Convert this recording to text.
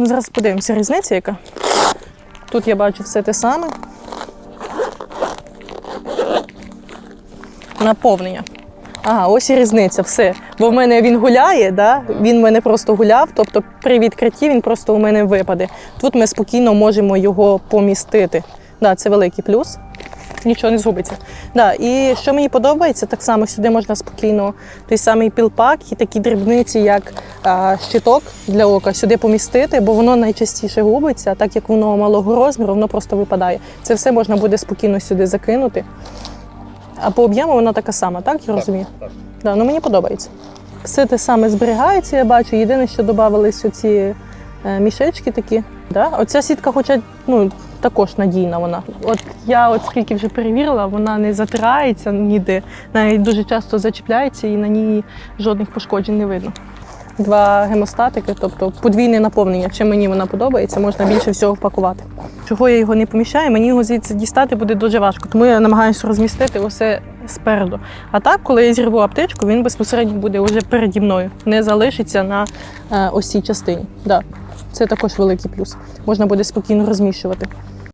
Ну, зараз подивимося різниця яка. Тут я бачу все те саме. Наповнення. Ага, ось і різниця, все. Бо в мене він гуляє, да? він в мене просто гуляв, тобто при відкритті він просто у мене випаде. Тут ми спокійно можемо його помістити. Да, це великий плюс. Нічого не згубиться. Да, і що мені подобається, так само сюди можна спокійно той самий пілпак і такі дрібниці, як щиток для ока, сюди помістити, бо воно найчастіше губиться, так як воно малого розміру, воно просто випадає. Це все можна буде спокійно сюди закинути. А по об'єму вона така сама, так? Я розумію? так. Да, ну мені подобається. Все те саме зберігається, я бачу. Єдине, що додавались оці е, мішечки такі. Да? Оця сітка, хоча ну, також надійна вона. От я от скільки вже перевірила, вона не затирається ніде, навіть дуже часто зачіпляється і на ній жодних пошкоджень не видно. Два гемостатики, тобто подвійне наповнення. Чим мені вона подобається, можна більше всього впакувати. Чого я його не поміщаю, мені його звідси дістати буде дуже важко, тому я намагаюся розмістити усе спереду. А так, коли я зірву аптечку, він безпосередньо буде вже переді мною, не залишиться на е, ось цій частині. Да. Це також великий плюс. Можна буде спокійно розміщувати.